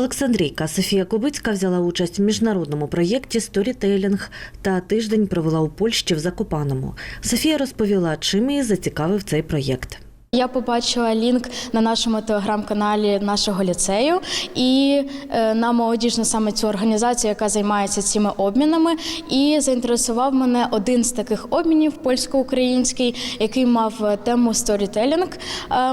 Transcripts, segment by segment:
Олександрійка Софія Кубицька взяла участь в міжнародному проєкті Сторітейлінг та тиждень провела у Польщі в Закопаному. Софія розповіла, чим її зацікавив цей проєкт. Я побачила лінк на нашому телеграм-каналі нашого ліцею і е, на молодіжну саме цю організацію, яка займається цими обмінами. І заінтересував мене один з таких обмінів польсько-український, який мав е, тему сторітелінг.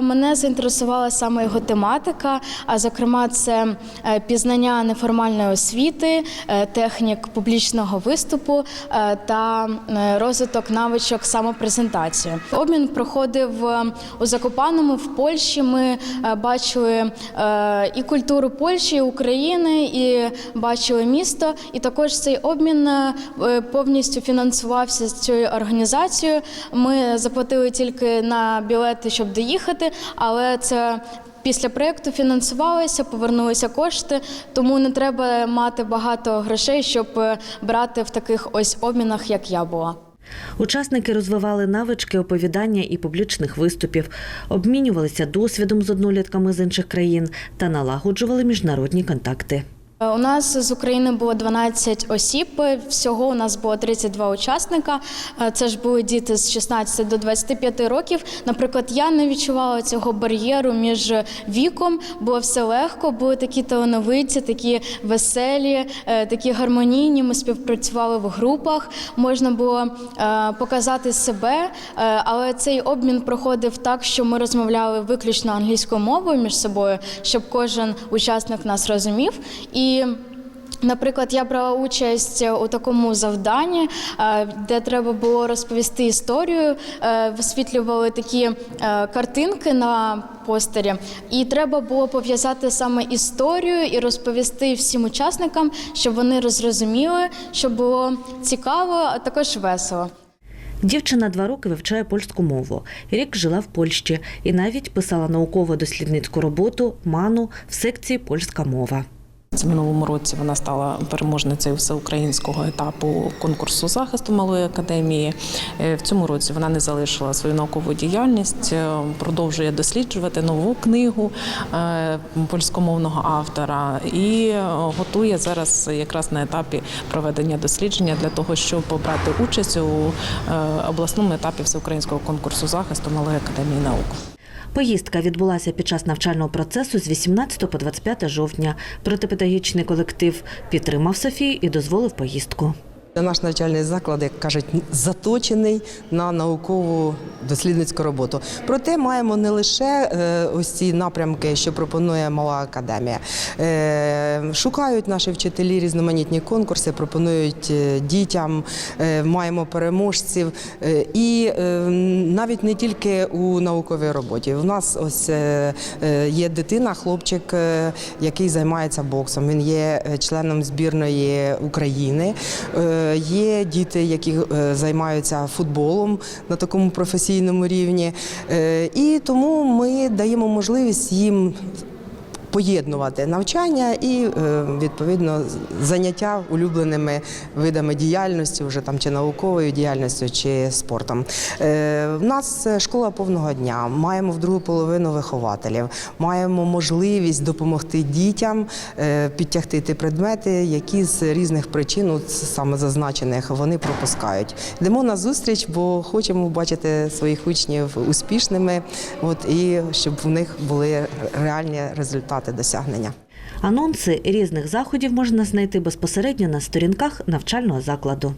Мене заінтересувала саме його тематика, а зокрема, це е, пізнання неформальної освіти, технік публічного виступу та розвиток навичок самопрезентації. Обмін проходив у Закопаному в Польщі. Ми е, бачили е, і культуру Польщі, і України, і бачили місто. І також цей обмін е, повністю фінансувався з цією організацією. Ми заплатили тільки на білети, щоб доїхати, але це. Після проєкту фінансувалося, повернулися кошти, тому не треба мати багато грошей, щоб брати в таких ось обмінах, як я була. Учасники розвивали навички оповідання і публічних виступів, обмінювалися досвідом з однолітками з інших країн та налагоджували міжнародні контакти. Е, У нас з України було 12 осіб. Всього у нас було 32 учасника. Е, Це ж були діти з 16 до 25 років. Наприклад, я не відчувала цього бар'єру між віком. Було все легко, були такі талановиті, такі веселі, е, такі гармонійні. Ми співпрацювали в групах. Можна було е, показати себе, е, але цей обмін проходив так, що ми розмовляли виключно англійською мовою між собою, щоб кожен учасник нас розумів. І Наприклад, я брала участь у такому завданні, е, де треба було розповісти історію, е, висвітлювали такі е, картинки на постері, і треба було пов'язати саме історію і розповісти всім учасникам, щоб вони розрозуміли, щоб було цікаво, а також весело. Дівчина два роки вивчає польську мову. Рік жила в Польщі і навіть писала науково-дослідницьку роботу Ману в секції Польська мова. Це минулому році вона стала переможницею всеукраїнського етапу конкурсу захисту малої академії. Е, В цьому році вона не залишила свою наукову діяльність, е, продовжує досліджувати нову книгу е, польськомовного автора і готує зараз якраз на етапі проведення дослідження для того, щоб побрати участь у обласному етапі всеукраїнського конкурсу захисту малої академії наук. Поїздка відбулася під час навчального процесу з 18 по 25 жовтня. Протипедагогічний колектив підтримав Софію і дозволив поїздку. Наш навчальний заклад, як кажуть, заточений на наукову дослідницьку роботу. Проте маємо не лише е, ось ці напрямки, що пропонує мала академія. Е, Шукають наші вчителі різноманітні конкурси, пропонують е, дітям, маємо переможців. І навіть не тільки у науковій роботі. У нас ось є дитина, хлопчик, який займається боксом. Він є членом збірної України. Є діти, які е, займаються футболом на такому професійному рівні. Е, І тому ми даємо можливість їм. Поєднувати навчання і е, відповідно заняття улюбленими видами діяльності, вже там чи науковою діяльністю, чи спортом. Е, В нас школа повного дня. Маємо в другу половину вихователів, маємо можливість допомогти дітям е, підтягти ті предмети, які з різних причин, от саме зазначених, вони пропускають. Йдемо на зустріч, бо хочемо бачити своїх учнів успішними, от і щоб в них були реальні результати досягнення. Анонси різних заходів можна знайти безпосередньо на сторінках навчального закладу.